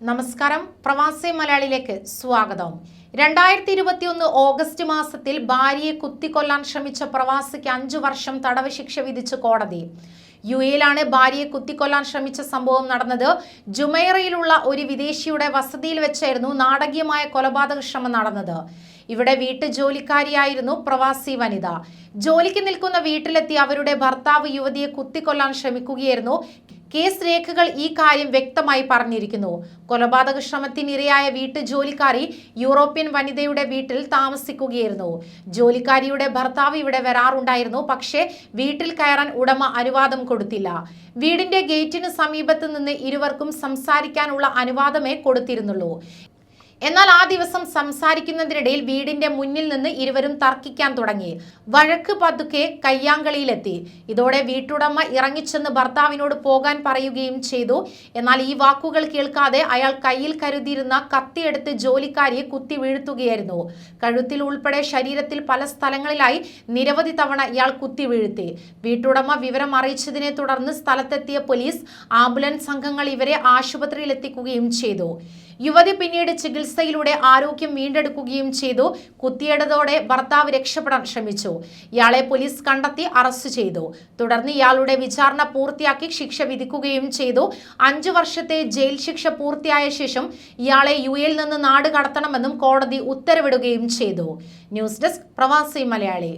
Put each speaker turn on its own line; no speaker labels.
നമസ്കാരം. പ്രവാസി മലയാളിയിലേക്ക് സ്വാഗതം. രണ്ടായിരത്തി ഇരുപത്തിയൊന്ന് ഓഗസ്റ്റ് മാസത്തിൽ ഭാര്യയെ കുത്തിക്കൊല്ലാൻ ശ്രമിച്ച പ്രവാസിക്ക് അഞ്ചു വർഷം തടവ് ശിക്ഷ വിധിച്ചു കോടതി. യു എയിലാണ് ഭാര്യയെ കുത്തിക്കൊല്ലാൻ ശ്രമിച്ച സംഭവം നടന്നത്. ജുമൈറയിലുള്ള ഒരു വിദേശിയുടെ വസതിയിൽ വെച്ചായിരുന്നു നാടകീയമായ കൊലപാതക ശ്രമം നടന്നത്. ഇവിടെ ജോലിക്കാരിയായിരുന്നു പ്രവാസി വനിത. ജോലിക്ക് നിൽക്കുന്ന വീട്ടിലെത്തി അവരുടെ ഭർത്താവ് യുവതിയെ കുത്തിക്കൊല്ലാൻ ശ്രമിക്കുകയായിരുന്നു. കേസ് രേഖകൾ ഈ കാര്യം വ്യക്തമായി പറഞ്ഞിരിക്കുന്നു. കൊലപാതക ശ്രമത്തിനിരയായ വീട്ടുജോലിക്കാരി യൂറോപ്യൻ വനിതയുടെ വീട്ടിൽ താമസിക്കുകയായിരുന്നു. ജോലിക്കാരിയുടെ ഭർത്താവ് ഇവിടെ വരാറുണ്ടായിരുന്നു പക്ഷേ വീട്ടിൽ കയറാൻ ഉടമ അനുവാദം കൊടുത്തില്ല. വീടിന്റെ ഗേറ്റിന് സമീപത്ത് നിന്ന് ഇരുവർക്കും സംസാരിക്കാനുള്ള അനുവാദമേ കൊടുത്തിരുന്നുള്ളൂ. എന്നാൽ ആ ദിവസം സംസാരിക്കുന്നതിനിടയിൽ വീടിന്റെ മുന്നിൽ നിന്ന് ഇരുവരും തർക്കിക്കാൻ തുടങ്ങി. വഴക്ക് പതുക്കെ കയ്യാങ്കളിയിലെത്തി. ഇതോടെ വീട്ടുടമ ഇറങ്ങിച്ചെന്ന് ഭർത്താവിനോട് പോകാൻ പറയുകയും ചെയ്തു. എന്നാൽ ഈ വാക്കുകൾ കേൾക്കാതെ അയാൾ കയ്യിൽ കരുതിയിരുന്ന കത്തിയെടുത്ത് ജോലിക്കാരിയെ കുത്തി വീഴ്ത്തുകയായിരുന്നു. കഴുത്തിൽ ഉൾപ്പെടെ ശരീരത്തിൽ പല സ്ഥലങ്ങളിലായി നിരവധി തവണ ഇയാൾ കുത്തി വീഴ്ത്തി. വീട്ടുടമ വിവരം അറിയിച്ചതിനെ തുടർന്ന് സ്ഥലത്തെത്തിയ പോലീസ് ആംബുലൻസ് സംഘങ്ങൾ ഇവരെ ആശുപത്രിയിലെത്തിക്കുകയും ചെയ്തു. യുവതി പിന്നീട് ചികിത്സയിലൂടെ ആരോഗ്യം വീണ്ടെടുക്കുകയും ചെയ്തു. കുത്തിയിടതോടെ ഭർത്താവ് രക്ഷപ്പെടാൻ ശ്രമിച്ചു. ഇയാളെ പോലീസ് കണ്ടെത്തി അറസ്റ്റ് ചെയ്തു. തുടർന്ന് ഇയാളുടെ വിചാരണ പൂർത്തിയാക്കി ശിക്ഷ വിധിക്കുകയും ചെയ്തു. അഞ്ചു വർഷത്തെ ജയിൽ ശിക്ഷ പൂർത്തിയായ ശേഷം ഇയാളെ യു എയിൽ നിന്ന് നാട് കടത്തണമെന്നും കോടതി ഉത്തരവിടുകയും ചെയ്തു. ന്യൂസ് ഡെസ്ക് പ്രവാസി മലയാളി.